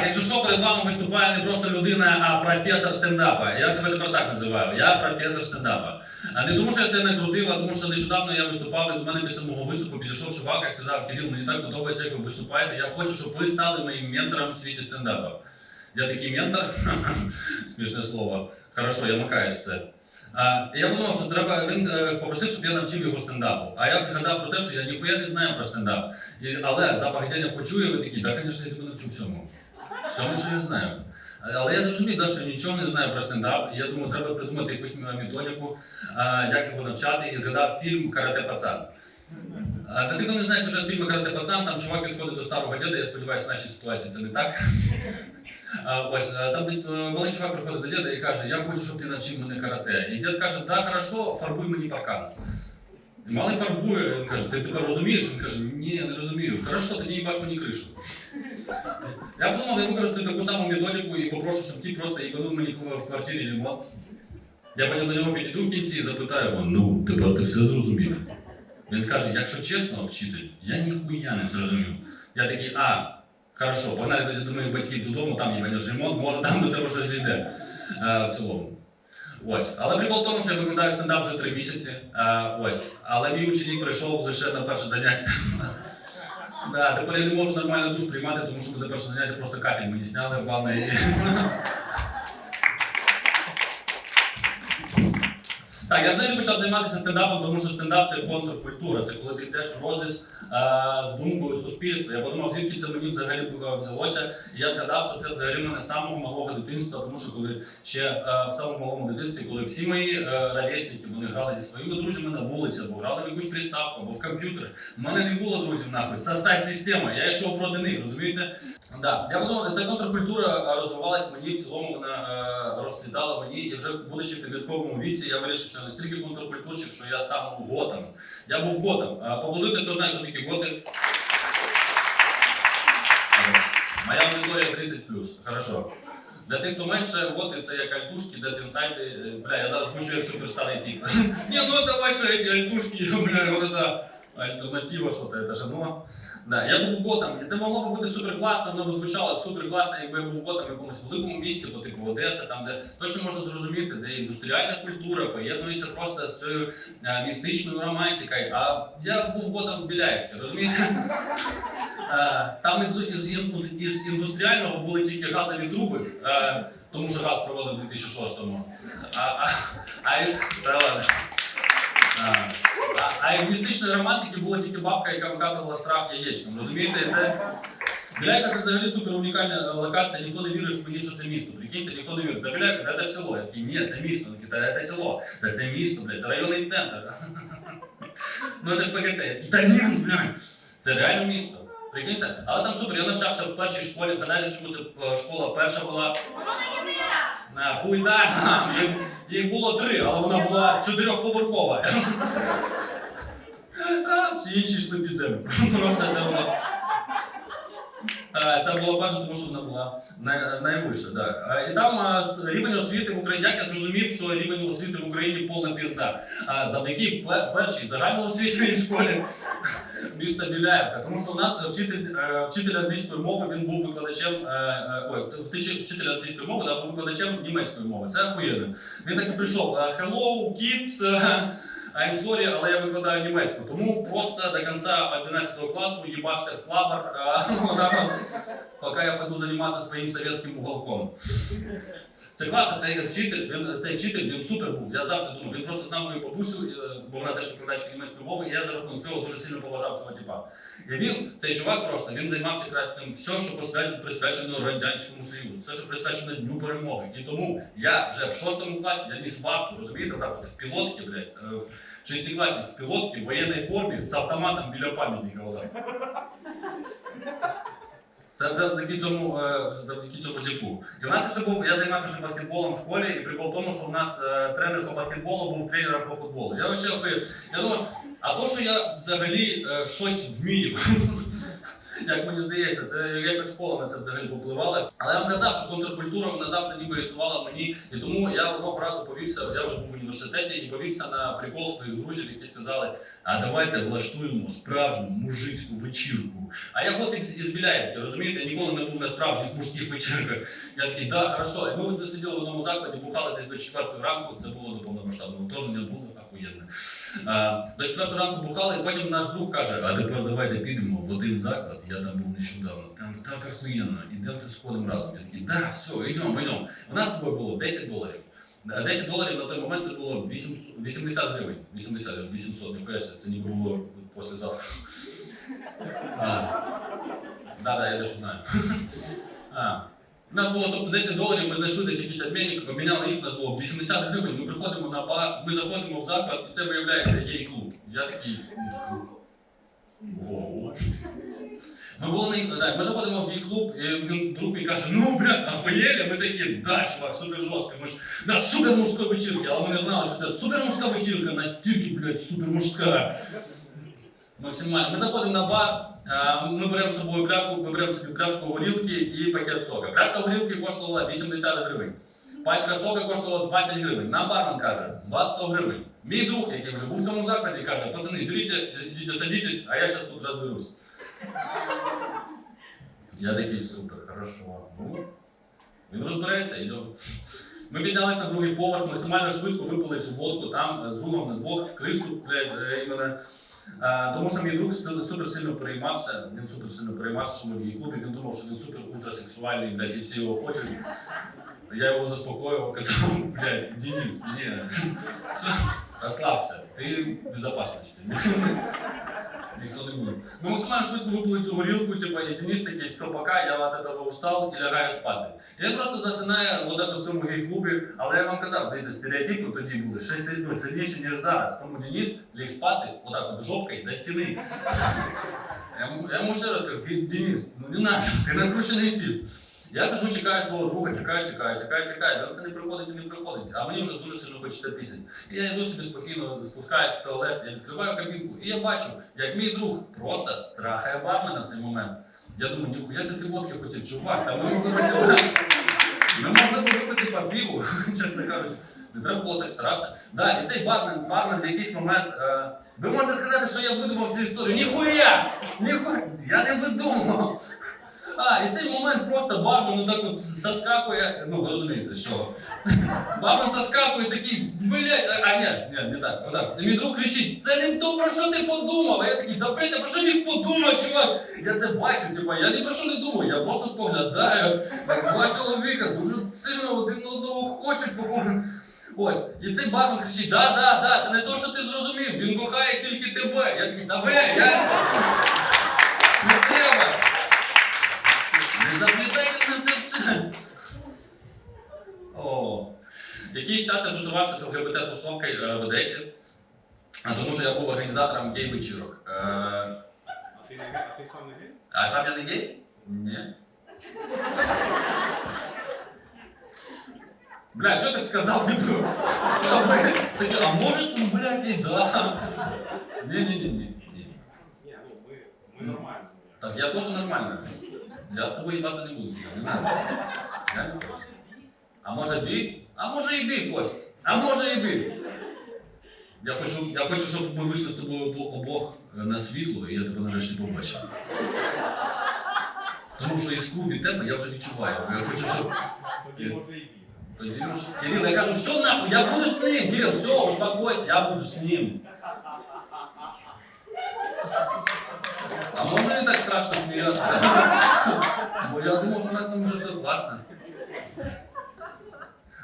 Так, якщо що, перед вами виступає не просто людина, а професор стендапа. Я себе тепер так називаю. Я професор стендапа. А не тому, що я це не крутив, а тому що нещодавно я виступав, і до мене після мого виступу підійшов чувак і сказав, Кирил, мені так подобається, як ви виступаєте. Я хочу, щоб ви стали моїм ментором в світі стендапа. Я такий ментор, смішне слово. Хорошо, я макаюсь в це. А, я подумав, що треба. Він е, попросив, щоб я навчив його стендапу. А я згадав про те, що я ніхуя не знаю про стендап. І, але запах я почую, ви такі, так, звісно, я тебе навчу всьому. Всьому, що я знаю. Але я зрозумів, да, що нічого не знаю про стендап. Я думаю, треба придумати якусь методику, як його навчати, і згадав фільм Карате Пацан. А, Для тих, хто не знає сюжет фільму Карате Пацан, там чувак підходить до старого діда, я сподіваюся, в нашій ситуації це не так. Ось там е, малий чувак приходить до діда і каже, я хочу, щоб ти навчив мене карате. І дід каже, да, хорошо, фарбуй мені паркан. Малий фарбує, він каже, ти тепер розумієш? Він каже, ні, не розумію. Хорошо, тоді їбаш мені кришу. Я подумав, я використаю таку саму методику і попрошу, щоб ті просто їбанув мені в квартирі лімон. Я потім до нього підійду в кінці і запитаю його, ну, тепер ти все зрозумів. Він скаже, якщо чесно, вчитель, я ніхуя не зрозумів. Я такий, а, хорошо, погнали до моїх батьків додому, там їбанеш ремонт, може там до тебе щось зійде е, в цілому. Ось. Але прикол в тому, що я викладаю стендап вже три місяці. Е, ось. Але мій ученик прийшов лише на перше заняття. Да, тепер я не можу нормально душ приймати, тому що ми за перше заняття просто кафель мені сняли в ванної. Так, я взагалі почав займатися стендапом, тому що стендап це контркультура. Це коли ти йдеш в розріз а, з думкою суспільства. Я подумав, звідки це мені взагалі е, взялося. І я згадав, що це взагалі в мене самого малого дитинства, тому що коли ще е, в самому малому дитинстві, коли всі мої е, ровесники вони грали зі своїми друзями на вулиці, або грали в якусь приставку, або в комп'ютер. У мене не було друзів нахуй. Сосать система. Я йшов проти них, розумієте? Да. Я подумав, ця контркультура е, розвивалась мені в цілому, вона е, розцвітала мені, і вже будучи в підлітковому віці, я вирішив, що я настільки контркультурщик, що я стану готом. Я був готом. Е, Побудуйте, хто знає, хто такі готи. Е, Моя аудиторія 30 Хорошо. Для тих, хто менше, готи це як альтушки, дед інсайди. Е, Бля, я зараз звучу як суперстарий тип. Ні, ну это ваши эти альтушки, бля, вот это альтернатива, що-то, это же ну. Да, я був готом, і це могло б бути супер класно, воно б звучало супер класно, якби я був готом в якомусь великому місті, по типу Одеса, там де точно можна зрозуміти, де індустріальна культура поєднується просто з цією е, містичною романтикою. А я був готом в Біляєвці, розумієте? Е, там із, із, із індустріального були тільки газові труби, е, тому що газ проводив у 2006-му. А, а, а, та ладно. А, містичної романтики була тільки бабка, яка викатувала страх яєчним. Розумієте, це. Біляйка це взагалі супер унікальна локація, ніхто не вірить мені, що це місто. Прикиньте, ніхто не вірить. Та Біляйка, та це ж село. Я такий, ні, це місто. Та це село. Та це місто, блядь, це районний центр. Ну це ж ПГТ. Та ні, блядь. Це реально місто. Прикиньте? Але там супер, я навчався в першій школі. Гадаєте, чому це е, школа перша була? На хуй да. Їх, було три, але вона була чотирьохповерхова. А Всі інші йшли під землю. Просто це було. Е, Це було перше, тому що вона була най- найвища. Да. Е, І там е, рівень освіти в Україні, як я зрозумів, що рівень освіти в Україні повна пізда. Завдяки пе- першій загальноосвітній школі міста Біляєвка. Тому що у нас вчитель, е, вчитель англійської мови він був викладачем, е, е, ой, вчитель англійської мови да, був викладачем німецької мови. Це охуєнно. Він так і прийшов. Hello, kids, I'm sorry, але я викладаю німецьку. Тому просто до кінця 11 класу їбаште в клабар, поки я піду займатися своїм совєтським уголком. Це цей вчитель, він, цей вчитель, він супер був. Я завжди думав, він просто знав мою бабусю, е, бо вона теж викладачка німецької мови, і я за рахунок цього дуже сильно поважав цього типа. І він, цей чувак просто, він займався якраз цим все, що присвячено Радянському Союзу, все, що присвячено Дню перемоги. І тому я вже в шостому класі, я ніс варту, розумієте, так в пілотці, блядь, е, в шестикласник в пілотці, в воєнній формі, з автоматом біля пам'ятника. Завдяки цьому, е, завдяки цьому типу. І у нас ще був, я займався ще баскетболом в школі, і прикол в тому, що у нас е, тренер по баскетболу був тренером по футболу. Я вообще. Я думаю, а то, що я взагалі е, щось вмію. Як мені здається, це якось школа на це взагалі попливала. Але я вам казав, що контркультура вона завжди ніби існувала мені. І тому я одного разу повівся, я вже був в університеті і повівся на прикол своїх друзів, які сказали, а давайте влаштуємо справжню мужицьку вечірку. А я от із Біляєвки, розумієте, я ніколи не був на справжніх мужських вечірках. Я такий, да, хорошо. І ми засиділи в одному закладі, бухали десь до 4 ранку, це було до повномасштабного вторгнення, А, до 4 ранку бухали, і потім наш друг каже, а тепер давайте підемо в один заклад, я там був нещодавно, там так ахуєнно, ідемо сходимо разом. Я такий, да, все, йдемо, йдемо. У нас з собою було 10 доларів. 10 доларів на той момент це було 80 гривень. 80, 800, ніхуя себе, це ніби було післязавтра. А, да, да, я дещо знаю. А, у нас було тобто 10 доларів, ми знайшли десь якийсь обмінник, обміняли їх, у нас було 80 гривень, ми приходимо на бар, ми заходимо в заклад, і це виявляється гей-клуб. Я такий. Ми були да, ми заходимо в гей-клуб, і він друг мій каже, ну бля, ахуєли, ми такі, да, чувак, супер жорстко, ми ж на супер мужської вечірки, але ми не знали, що це супер мужська вечірка, настільки, блядь, супер мужська. Максимально. Ми заходимо на бар, ми беремо з собою пляшку, ми беремо собі пляшку горілки і пакет сока. Пляшка горілки коштувала 80 гривень. Пачка сока коштувала 20 гривень. Нам бармен каже, з вас 100 гривень. Мій друг, який вже був в цьому закладі, каже, пацани, беріть, ідіть, садітесь, а я зараз тут розберусь. Я такий супер, хорошо. Ну, він розбереться, йдемо. Ми піднялись на другий поверх, максимально швидко випили цю водку там е, з другом на двох в крису, е. А, тому що мій друг супер сильно переймався, він супер сильно переймався, що ми в її клубі, він думав, що він супер ультрасексуальний, блядь, і всі його хочуть. Я його заспокоював, казав, блядь, Денис, ні, все, розслабся, ти в безопасності. Ніхто не буде. Ми максимально швидко випили цю горілку, типа, і Денис такий, все, пока, я от этого устал і лягаю спати. І він просто засинає вот это в цьому гей-клубі, але я вам казав, дивіться, стереотипи тоді були ще сильно сильніші, ніж зараз. Тому Денис ліг спати, отак от жопкою до стіни. Я йому, я йому ще раз кажу, «Ді- Денис, ну не надо, ти накручений тип. Я сижу, чекаю свого друга, чекаю, чекаю, чекаю, чекаю, він все не приходить і не приходить. А мені вже дуже сильно хочеться пісень. І я йду собі спокійно, спускаюсь в туалет, я відкриваю кабінку, і я бачу, як мій друг просто трахає бармена в цей момент. Я думаю, ніхуя ти водки хотів, чувак, та ми випити, ми могли б випити по піву, чесно кажучи. Не треба було так старатися. Да, і цей бармен, бармен в якийсь момент. Е, ви можете сказати, що я видумав цю історію. Ніхуя! Ніхуя! Я не видумав. А, і цей момент просто бармен ну так от заскакує. Ну, ви розумієте, що. Бармен заскакує такий, блядь, а, ні, ні, не так, отак. І мій друг кричить, це не то, про що ти подумав. А я такий, да а про що міг подумати, чувак? Я це бачу, типа, я ні про що не думаю, я просто споглядаю, два чоловіка дуже сильно один одного хочуть, по-моєму. Ось, і цей бармен кричить, да, да, да, це не то, що ти зрозумів, він кохає тільки тебе. Я такий, да бля, я. Не треба. Не заплітайте на це все. О. Якийсь час я тусувався з ЛГБТ-тусовкою е, в Одесі, а тому що я був організатором гей-вечірок. Е, А ти, не- а ти сам не гей? а сам я не гей? Ні. Бля, що так сказав? Що, блядь, таке, а може, ну, блядь, і да. Ні. Ні, ну ми, ми нормально. Так я теж нормально. Я з тобою їбатися не буду. Не. Я не хочу. А може бій? А може і бій, Кость. А може і бій. Я хочу, я хочу, щоб ми вийшли з тобою обох на світло, і я тебе нарешті побачив. Тому що іскру від тебе я вже відчуваю. Я хочу, щоб. Тоді може і. Тоді може. Кирил, я кажу, все нахуй, я буду з ним. Кирил, все, успокойся, я буду з ним. А можна не так страшно сміятися? Бо я думав, що у нас там вже все класно.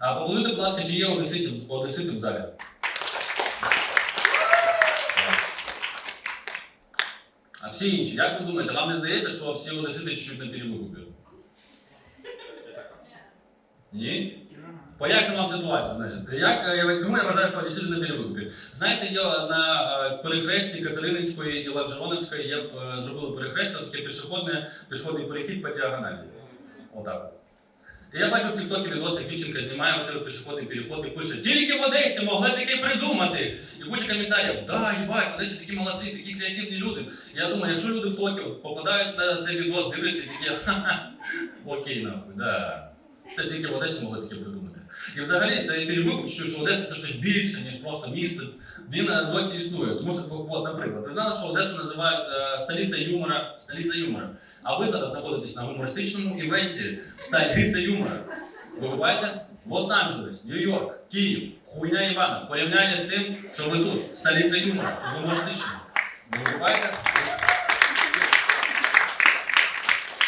А поблюйте, будь ласка, чи є одесити, в- одесити в залі? А всі інші, як ви думаєте, вам не здається, що всі одесити чуть-чуть на перевикупі? Ні? Поясню вам ситуацію. Значить, як, е, чому я вважаю, що одесити на перевикупі? Знаєте, є на е, перехресті Катерининської і Лавжероновської є, е, зробили перехрестя, таке пішохідне, пішохідний перехід по діагоналі. Отак. І я бачу в Тіктокі відоси, як дівчинка знімає оцей пішохідний переход і пише, тільки в Одесі могли таке придумати. І куча коментарів, да, їбать, в Одесі такі молодці, такі креативні люди. Я думаю, якщо люди в Токіо попадають на цей відос, дивляться і такі, ха-ха, окей, нахуй, да. Це тільки в Одесі могли таке придумати. І взагалі цей перевик, що, Одеса це щось більше, ніж просто місто, він е, досі існує. Тому що, от, наприклад, ви знали, що Одесу називають е, столиця юмора, столиця юмора. А ви зараз знаходитесь на гумористичному івенті столиця юмора. Ви буваєте Лос-Анджелес, Нью-Йорк, Київ, хуйня Івана. В порівнянні з тим, що ви тут, столиця юмора, гумористична. Ви буваєте?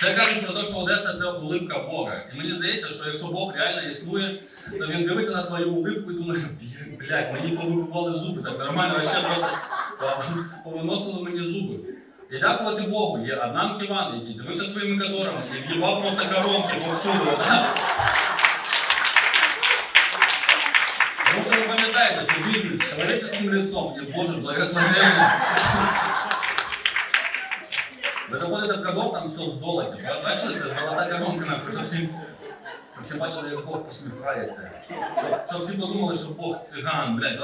Ще кажуть про те, що Одеса це улипка Бога. І мені здається, що якщо Бог реально існує, то він дивиться на свою улипку і думає, «Блін, блядь, мені повибивали зуби, так нормально, а ще просто повиносили мені зуби. І дякувати Богу, є Аднан Ківан, який з'явився своїми кадорами і в'їбав просто коронки повсюду. Тому що ви пам'ятаєте, що Біблія з человеческим лицом є Боже благословення. Ви заходите в кадок, там все золоті. Ви бачили, це золота коронка, щоб всі, щоб всі бачили, як Бог посміхається. Щоб, щоб всі подумали, що Бог циган, блядь.